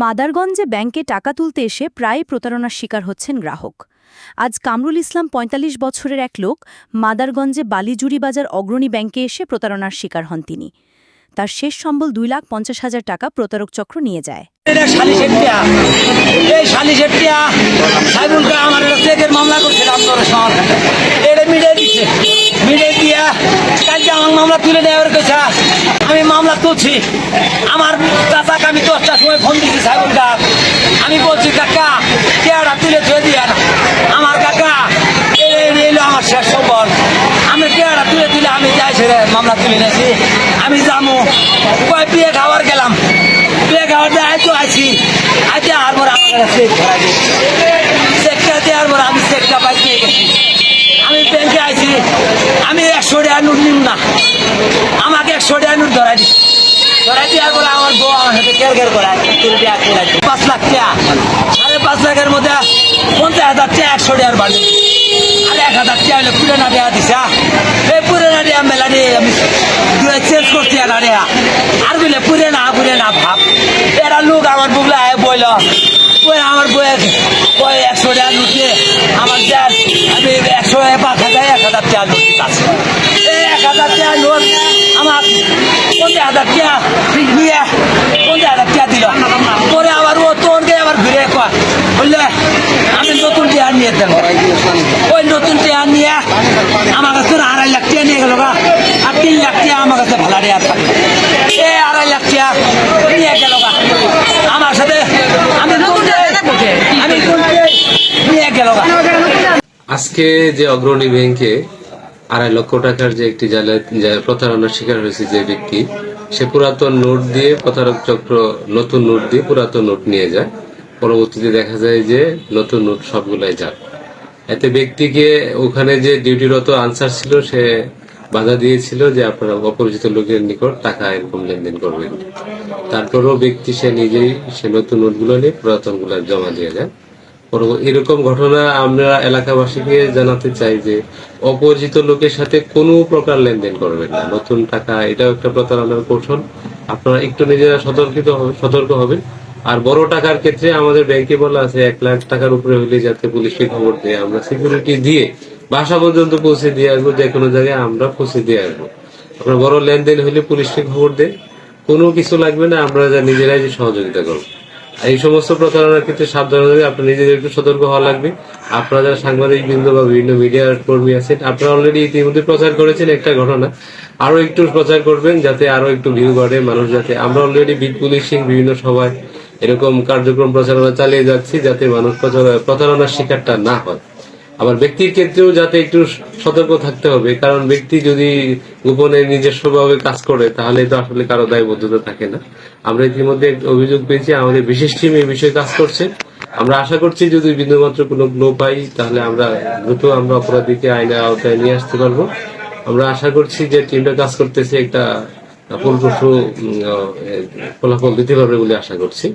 মাদারগঞ্জে ব্যাংকে টাকা তুলতে এসে প্রায় প্রতারণার শিকার হচ্ছেন গ্রাহক। আজ কামরুল ইসলাম ৪৫ বছরের এক লোক মাদারগঞ্জে বালিজুরি বাজার অগ্রণী ব্যাংকে এসে প্রতারণার শিকার হন তিনি। তার শেষ সম্বল দুই লাখ পঞ্চাশ হাজার টাকা প্রতারক চক্র নিয়ে যায়। মামলা আমার মামলা তুলে আমি মামলা তুলছি। আমার চাচাকে আমি দিচ্ছি সাইবুলকা আমি বলছি, কাকা কেয়ারা তুলে ধুয়ে দিয়া না আমার কাকা এলো আমার শেষ সম্বল আমি কেয়ারা তুলে তুলে আমি যাই ছেড়ে মামলা তুলে নিয়েছি। আমি যাব কয়, বিয়ে খাবার গেলাম। বিয়ে খাবার দিয়ে আইতো আইছি। আইতে আর পর আমার কাছে ধরা দেওয়ার পর আমি চেকটা পাই পেয়ে আমি ব্যাংকে আইছি আমি একশো টাকা নোট নিব না আমাকে একশো টাকা নোট ধরাই দিই ধরাই দেওয়ার পর আমার বউ আমার সাথে কেয়ার কেয়ার করায় তিন পাঁচ লাখ টাকা সাড়ে পাঁচ লাখের মধ্যে পঞ্চাশ হাজার টাকা একশো টাকার বাড়ি। আর এক হাজার টাকা হলে পুরানা টাকা দিছে। এই পুরানা টাকা মেলা দিয়ে আমি চেঞ্জ করছি না টাকা আর বলে পুরে না পুরে না, ভাব। এরা লোক আমার বুকলা বইল ওই আমার বই ওই একশো টাকা লুটিয়ে আমার দেন আমি একশো পাঁচ হাজার, এক হাজার টাকা নোট আছে আমি নতুন নিয়ে দেন ওই নতুন টিয়ার নিয়ে আমার কাছে আড়াই লাখ টাকা নিয়ে গেল গা। আর তিন লাখ টাকা আমার কাছে ভাড়া দেওয়ার থাকে। এই আড়াই লাখ টাকা নিয়ে গেল গা। আমার সাথে আমি নতুন আমি নিয়ে গেল গা। আজকে যে অগ্রণী ব্যাংকে আড়াই লক্ষ টাকার যে একটি জালে প্রতারণার শিকার হয়েছে যে ব্যক্তি সে পুরাতন নোট দিয়ে প্রতারক চক্র নতুন নোট দিয়ে পুরাতন নোট নিয়ে যায়। পরবর্তীতে দেখা যায় যে নতুন সবগুলাই যায় এতে ব্যক্তিকে ওখানে যে ডিউটিরত আনসার ছিল, সে বাধা দিয়েছিল যে আপনারা অপরিচিত লোকের নিকট টাকা এরকম লেনদেন করবেন। তারপরেও ব্যক্তি সে নিজেই সে নতুন নোটগুলো নিয়ে পুরাতনগুলো জমা দিয়ে যায় এরকম ঘটনা আমরা এলাকাবাসীকে জানাতে চাই যে অপরিচিত লোকের সাথে কোনো প্রকার লেনদেন করবেন না। নতুন টাকা, এটাও একটা প্রতারণার কৌশল। আপনারা একটু নিজেরা সতর্কিত সতর্ক হবেন। আর বড় টাকার ক্ষেত্রে আমাদের ব্যাংকে বলা আছে, এক লাখ টাকার উপরে হলে যাতে পুলিশকে খবর দেয়, আমরা সিকিউরিটি দিয়ে বাসা পর্যন্ত পৌঁছে দিয়ে আসব, যে কোনো জায়গায় আমরা পৌঁছে দিয়ে আসব। আপনার বড় লেনদেন হলে পুলিশকে খবর দেয়। কোনো কিছু লাগবে না, আমরা যা নিজেরাই যে সহযোগিতা করব। আর এই সমস্ত প্রতারণার ক্ষেত্রে সাবধান হয়ে আপনার নিজেদের একটু সতর্ক হওয়া লাগবে। আপনারা যারা সাংবাদিক বৃন্দ বা বিভিন্ন মিডিয়ার কর্মী আছেন, আপনারা অলরেডি ইতিমধ্যে প্রচার করেছেন একটা ঘটনা। আরও একটু প্রচার করবেন, যাতে আরও একটু ভিউ বাড়ে, মানুষ যাতে, আমরা অলরেডি বিট পুলিশিং বিভিন্ন সভায় এরকম কার্যক্রম প্রচারণা চালিয়ে যাচ্ছি যাতে মানুষ প্রতারণার শিকারটা না হয়। আবার ব্যক্তির ক্ষেত্রেও যাতে একটু সতর্ক থাকতে হবে, কারণ ব্যক্তি যদি গোপনে নিজস্বভাবে কাজ করে, তাহলে তো আসলে কারও দায়বদ্ধতা থাকে না। আমরা ইতিমধ্যে অভিযোগ পেয়েছি, আমাদের বিশেষ টিম এই বিষয়ে কাজ করছে। আমরা আশা করছি যদি বিন্দুমাত্র কোনো গ্লো পাই, তাহলে আমরা দ্রুত আমরা অপরাধীকে আইনের আওতায় নিয়ে আসতে পারব। আমরা আশা করছি যে টিমটা কাজ করতেছে একটা ফলাফল দিতে পারবে বলে আশা করছি।